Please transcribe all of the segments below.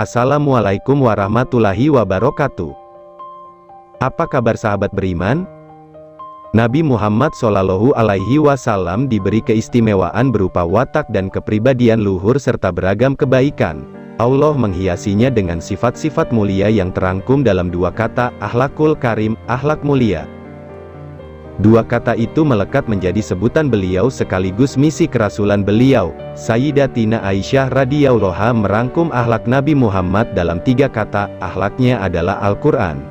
Assalamualaikum warahmatullahi wabarakatuh. Apa kabar sahabat beriman? Nabi Muhammad Shallallahu Alaihi Wasallam diberi keistimewaan berupa watak dan kepribadian luhur serta beragam kebaikan. Allah menghiasinya dengan sifat-sifat mulia yang terangkum dalam dua kata, ahlakul karim, ahlak mulia. Dua kata itu melekat menjadi sebutan beliau sekaligus misi kerasulan beliau. Sayyidatina Aisyah radhiyallahu merangkum ahlak Nabi Muhammad dalam tiga kata, ahlaknya adalah Al-Quran.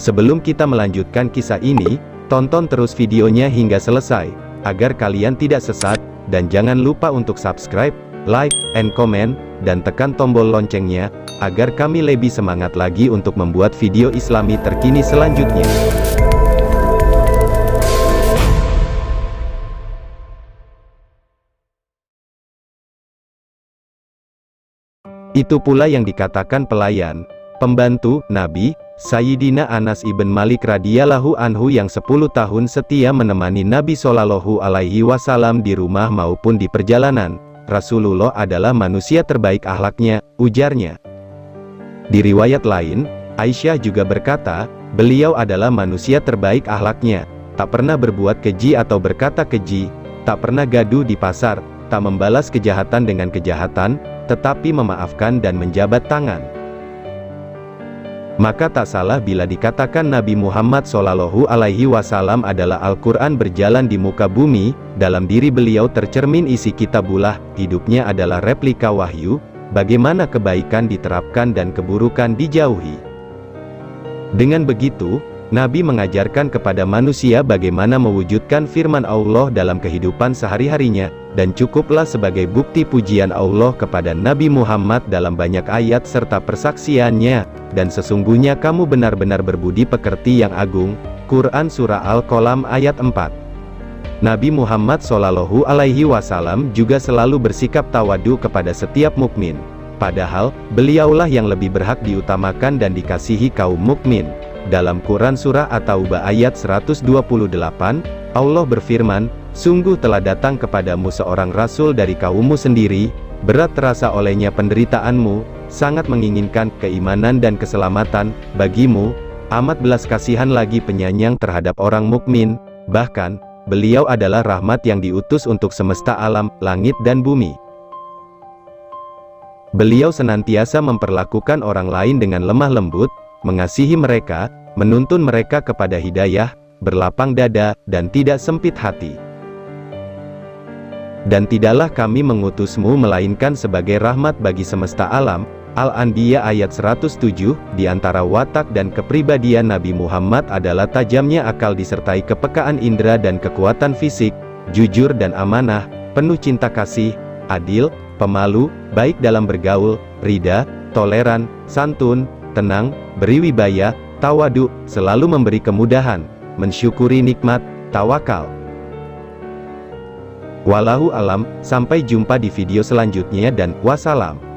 Sebelum kita melanjutkan kisah ini, tonton terus videonya hingga selesai, agar kalian tidak sesat, dan jangan lupa untuk subscribe, like, and comment, dan tekan tombol loncengnya, agar kami lebih semangat lagi untuk membuat video islami terkini selanjutnya. Itu pula yang dikatakan pelayan, pembantu, Nabi, Sayyidina Anas ibn Malik radhiyallahu anhu yang 10 tahun setia menemani Nabi Shallallahu alaihi wasallam di rumah maupun di perjalanan. Rasulullah adalah manusia terbaik akhlaknya, ujarnya. Di riwayat lain, Aisyah juga berkata, beliau adalah manusia terbaik akhlaknya, tak pernah berbuat keji atau berkata keji, tak pernah gaduh di pasar, tak membalas kejahatan dengan kejahatan, tetapi memaafkan dan menjabat tangan. Maka tak salah bila dikatakan Nabi Muhammad Shallallahu Alaihi Wasallam adalah Al-Quran berjalan di muka bumi, dalam diri beliau tercermin isi kitabullah, hidupnya adalah replika wahyu, bagaimana kebaikan diterapkan dan keburukan dijauhi. Dengan begitu, Nabi mengajarkan kepada manusia bagaimana mewujudkan firman Allah dalam kehidupan sehari-harinya, dan cukuplah sebagai bukti pujian Allah kepada Nabi Muhammad dalam banyak ayat serta persaksiannya, dan sesungguhnya kamu benar-benar berbudi pekerti yang agung. Quran Surah Al-Qalam ayat 4 Nabi Muhammad Shallallahu Alaihi Wasallam juga selalu bersikap tawadu kepada setiap mukmin. Padahal, beliaulah yang lebih berhak diutamakan dan dikasihi kaum mukmin. Dalam Quran Surah At-Taubah ayat 128, Allah berfirman, Sungguh telah datang kepadamu seorang rasul dari kaummu sendiri, berat terasa olehnya penderitaanmu, sangat menginginkan keimanan dan keselamatan bagimu, amat belas kasihan lagi penyanyang terhadap orang mukmin, bahkan, beliau adalah rahmat yang diutus untuk semesta alam, langit dan bumi. Beliau senantiasa memperlakukan orang lain dengan lemah lembut, mengasihi mereka, menuntun mereka kepada hidayah, berlapang dada, dan tidak sempit hati. Dan tidaklah kami mengutusmu melainkan sebagai rahmat bagi semesta alam, Al-Anbiya ayat 107, di antara watak dan kepribadian Nabi Muhammad adalah tajamnya akal disertai kepekaan indera dan kekuatan fisik, jujur dan amanah, penuh cinta kasih, adil, pemalu, baik dalam bergaul, rida, toleran, santun, tenang, beriwibaya, tawadu, selalu memberi kemudahan, mensyukuri nikmat, tawakal. Walahu alam, sampai jumpa di video selanjutnya dan wassalam.